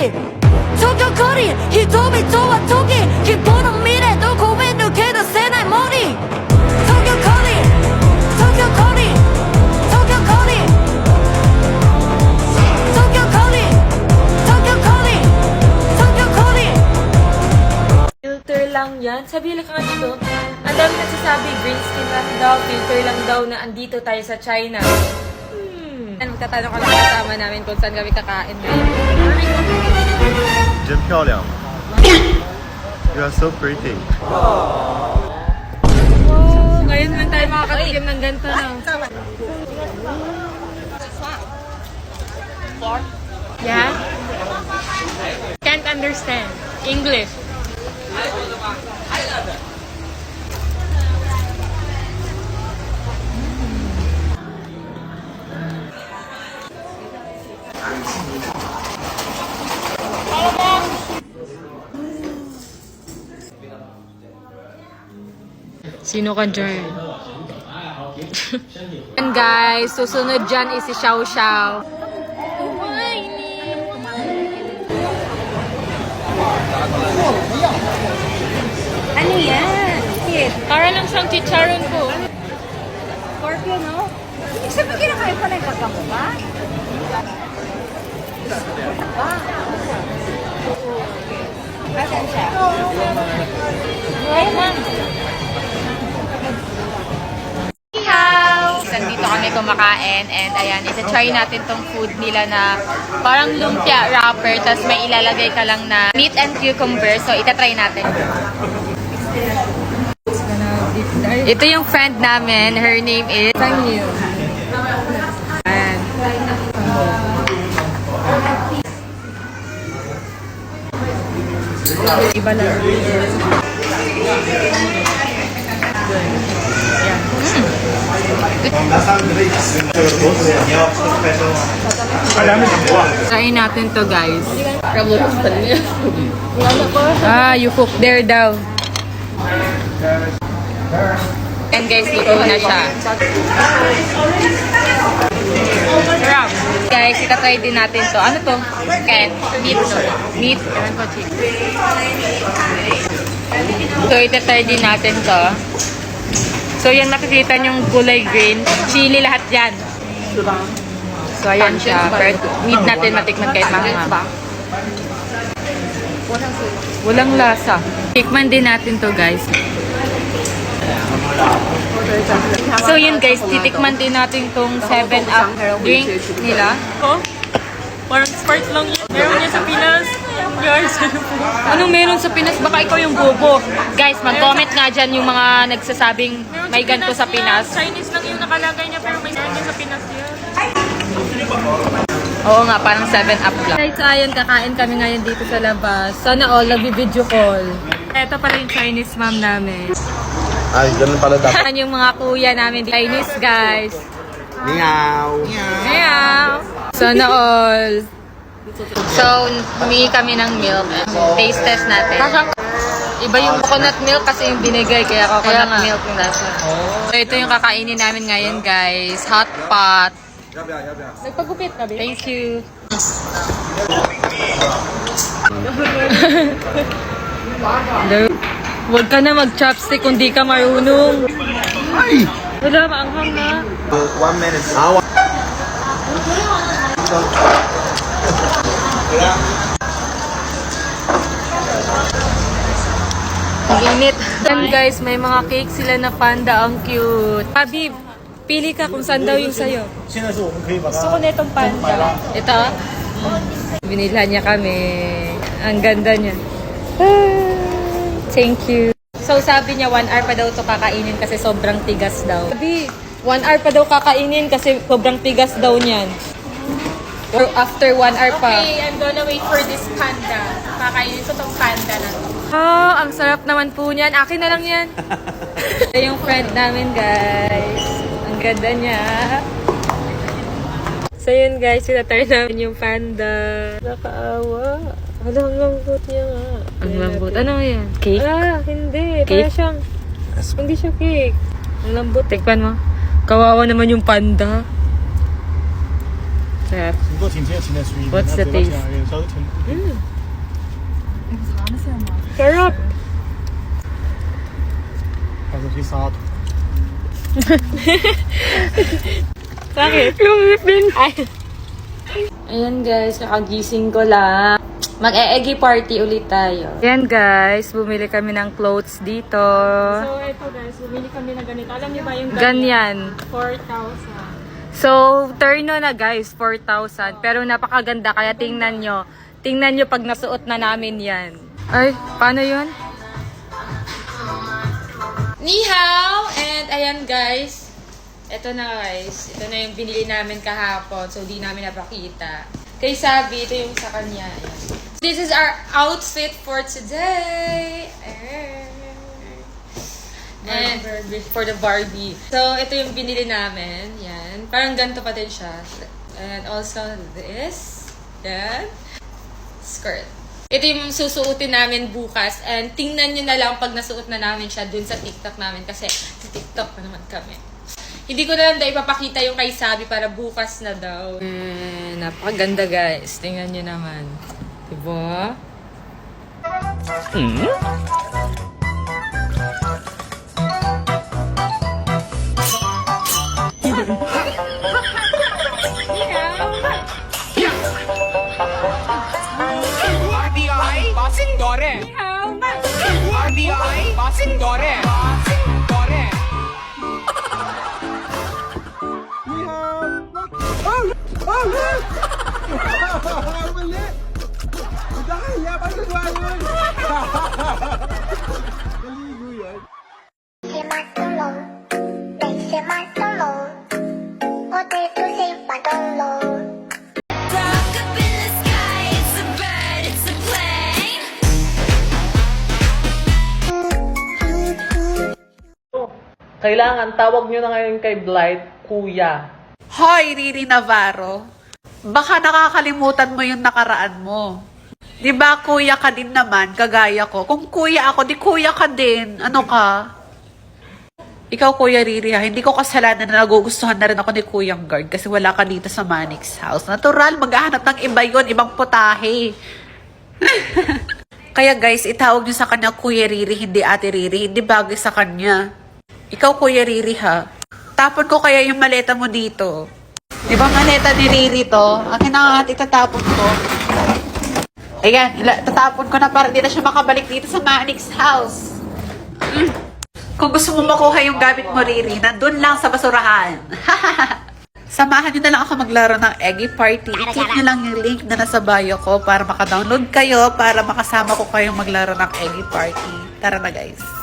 거리 도쿄 거리 히토미 또와 토기 기쁘는 미래 또 고민 누게도 새날 머리 도쿄 거리 도쿄 거리 도쿄 거리 도쿄 거리 도쿄 거리 도쿄 거리 Filter lang yan. Sabi lang ka nga dito. Ang dami nagsasabi, green skin lang daw, filter lang daw na andito tayo sa China. And magtatanong kami kasama namin kung saan kami kakain ngayon. Jim Pyoliang. You are so pretty. Oh, ngayon lang tayo makakatikim ng ganito na. Yeah? Can't understand. English. I love it. Sino ka dyan? And guys, susunod dyan is si Xiao Xiao. Ano yan? Kid, Para lang siyang chicharon ko. Scorpio, no? Ibig sabihin kinakain pa na yung pagkamukha? Asan siya? Right lang. Nandito kami kumakain and ayan, isa-try natin tong food nila na parang lumpia wrapper tapos may ilalagay ka lang na meat and cucumber. So, itatry natin. Ito yung friend namin. Her name is... Sang Yu. Iba lang. Try natin to guys. Ah, you cook there daw. And guys, luto na siya. Sarap. Guys, itatry din natin to. Ano to? Ken. Meat. Meat. Ewan ko, chick. So, itatry din natin to. So, yan makikita yung gulay green. Chili lahat yan. So, ayan siya. Pero need natin matikman kahit mahanga. Walang lasa. Tikman din natin to guys. So, yun guys. Titikman din natin tong 7-up drink nila. Parang Sprite lang yun. Meron niya sa Pinas. Guys, Anong meron sa Pinas? Baka ikaw yung bobo. Guys, mag-comment nga dyan yung mga nagsasabing may ganito sa Pinas. Chinese lang yung nakalagay niya pero may din sa Pinas yan. Oo nga, parang 7-up lang. Guys, ayun, kakain kami ngayon dito sa labas. Sana all, nag-video call. Ito pala yung Chinese mom namin. Ay, ganun pala dapat. Yan yung mga kuya namin, Chinese guys. Meow. Meow! Sana all. So, humingi kami ng milk. Taste test natin. Iba yung coconut milk kasi yung binigay, kaya coconut nga. milk yung lasa. So, ito yung kakainin namin ngayon, guys. Hot pot. Nagpagupit ka, Thank you. Huwag ka na mag-chopstick kung di ka marunong. Ay! Wala, maanghang na. One minute. Ah, one. Ang init. Yan guys, may mga cake sila na panda. Ang cute. Habib, pili ka kung saan daw yung sayo. Gusto ko na itong panda. Ito? Binilhan niya kami. Ang ganda niya. Ah, Thank you. So, sabi niya, one hour pa daw to kakainin kasi sobrang tigas daw. Sabi, one hour pa daw kakainin kasi sobrang tigas daw niyan. Or after one hour pa. Okay, I'm gonna wait for this panda. Kakainin ko tong panda na to. Oh, ang sarap naman po niyan. Akin na lang yan. Ito yung friend namin, guys. Ang ganda niya. So yun guys, sinatry namin yung panda. Nakaawa. Ano, ang lambot niya nga. Ang lambot. Ano yan? Cake? Ah, hindi. Cake? Para siyang, hindi siya cake. Ang lambot. Tikpan mo. Kawawa naman yung panda. Sarap. What's the taste? Mm. Sarap! Bakit? Lumipin! Ay. Ayan guys, kakagising ko lang. Mag-eegi party ulit tayo. Ayan guys, bumili kami ng clothes dito. So ito guys, bumili kami ng ganito. Alam niyo ba yung ganyan? Ganyan. 4,000. So, turno na guys, 4,000. Pero napakaganda, kaya tingnan nyo. Tingnan nyo pag nasuot na namin yan. Ay, paano yun? Ni hao! And ayan guys. Ito na guys. Ito na yung binili namin kahapon. So, di namin napakita. Kay Sabi, ito yung sa kanya. Ayan. This is our outfit for today. And for the Barbie. So, ito yung binili namin. Yan. Parang ganito pa din siya. And also this. Yan. Skirt. Ito yung susuotin namin bukas. And tingnan nyo na lang pag nasuot na namin siya dun sa TikTok namin. Kasi sa TikTok pa naman kami. Hindi ko na lang daw ipapakita yung kay Sabi para bukas na daw. Eh, napakaganda guys. Tingnan nyo naman. Diba? RBI Sindore Kailangan tawag nyo na ngayon kay Blight, Kuya. Hoy, Riri Navarro. Baka nakakalimutan mo yung nakaraan mo. Di ba kuya ka din naman, kagaya ko? Kung kuya ako, di kuya ka din. Ano ka? Ikaw, Kuya Riri, ha, hindi ko kasalanan na nagugustuhan na rin ako ni Kuyang Guard kasi wala ka dito sa Manix house. Natural, maghahanap ng iba yon ibang putahe. Kaya guys, itawag niyo sa kanya Kuya Riri, hindi Ate Riri, hindi bagay sa kanya. Ikaw, Kuya Riri, ha? Tapon ko kaya yung maleta mo dito. Di ba maleta ni Riri to? Akin na nga, itatapon ko. Ayan, tatapon ko na para hindi na siya makabalik dito sa Manix house. Mm. Kung gusto mo makuha yung gamit mo, Riri, nandun lang sa basurahan. Samahan nyo na lang ako maglaro ng Eggy Party. I-click nyo lang yung link na nasa bio ko para makadownload kayo para makasama ko kayong maglaro ng Eggy Party. Tara na guys.